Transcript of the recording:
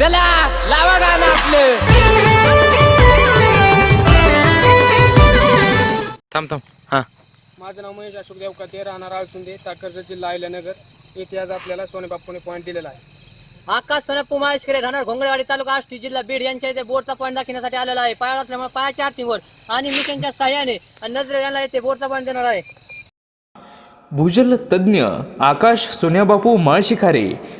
चला लावा गाणं आपलं. थांब थांब. हां. माझं नाव महेश अशोक देवकाते राहणार आळसुंदे ताकरचा जिल्हा अहिल्यानगर येथे आज आपल्याला सोने बाप्पूने पॉईंट दिलेला आहे. आकाश सोनप्पू माहेशकडे राहणार घोंगडेवाडी तालुका आष्टी जिल्हा बीड. यांच्या इथे बोरचा पॉईंट दाखवण्यासाठी आलेला आहे. पायाला असल्यामुळे पायाच्या आरतीवर आणि मिशनच्या साह्याने आणि नजरे यांना येथे बोरचा पॉईंट देणार आहे. भूजल तज्ज्ञ आकाश सोन्याबापू माळशिखारे